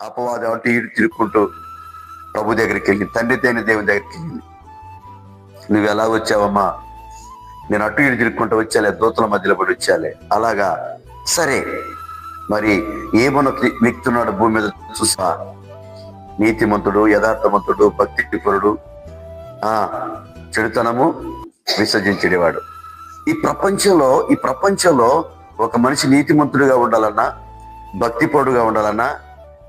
అపవాదం అంటే ఇటు తిరుక్కుంటూ ప్రభు దగ్గరికి వెళ్ళి తండ్రి తేని దేవుని దగ్గరికి వెళ్ళింది నువ్వు ఎలా వచ్చావమ్మా? నేను అటు ఇటు తిరుక్కుంటూ వచ్చాలే దూతల మధ్యలో పడి వచ్చాలే. అలాగా సరే మరి ఏమన్న వ్యక్తి ఉన్నాడు భూమి మీద చూసా? నీతిమంతుడు యథార్థవంతుడు భక్తిపరుడు ఆ చెడుతనము విసర్జించేవాడు. ఈ ప్రపంచంలో ఈ ప్రపంచంలో ఒక మనిషి నీతిమంతుడిగా ఉండాలన్నా భక్తిపరుడుగా ఉండాలన్నా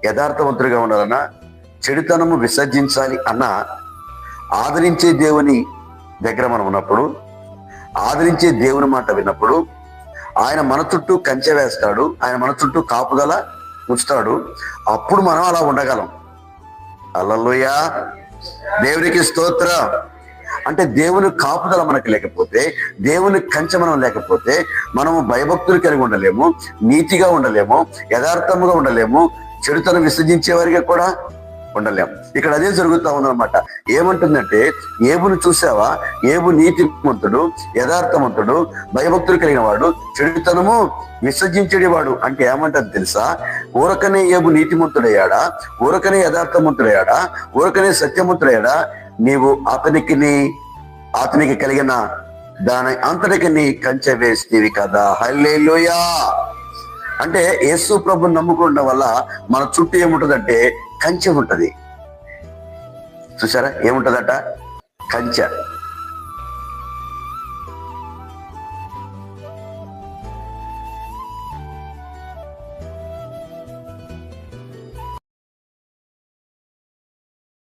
యథార్థవంతుడిగా ఉండాలన్నా చెడుతనము విసర్జించాలి అన్నా ఆదరించే దేవుని దగ్గర మనం ఉన్నప్పుడు ఆదరించే దేవుని మాట విన్నప్పుడు ఆయన మన చుట్టూ కంచె వేస్తాడు ఆయన మన చుట్టూ కాపుదల ఉంచుతాడు అప్పుడు మనం అలా ఉండగలం. అల్లల్లుయా దేవునికి స్తోత్ర. అంటే దేవుని కాపుదల మనకు లేకపోతే దేవుని కంచె మనం లేకపోతే మనము భయభక్తులు కలిగి ఉండలేము నీతిగా ఉండలేము యథార్థముగా ఉండలేము చెడుతనం విసర్జించే వారిగా కూడా ఉండలేం. ఇక్కడ అదే జరుగుతా ఉందన్నమాట. ఏమంటుందంటే ఏబును చూసావా? ఏబు నీతిమంతుడు యథార్థవంతుడు భయభక్తులు కలిగిన వాడు చెడుతనము విసర్జించేవాడు అంటే ఏమంటది తెలుసా? ఊరకనే ఏబు నీతిమంతుడయ్యాడా? ఊరకనే యథార్థవంతుడయ్యాడా? ఊరకనే సత్యవంతుడయ్యాడా? నీవు అతనికి నీ అతనికి కలిగిన దాని అంతటికి నీ కంచె వేస్తేవి కదా. హల్లెలూయా! అంటే యేసు ప్రభు నమ్ముకోవడం వల్ల మన చుట్టూ ఏముంటదంటే కంచె ఉంటది. చూసారా ఏముంటుందట? కంచె.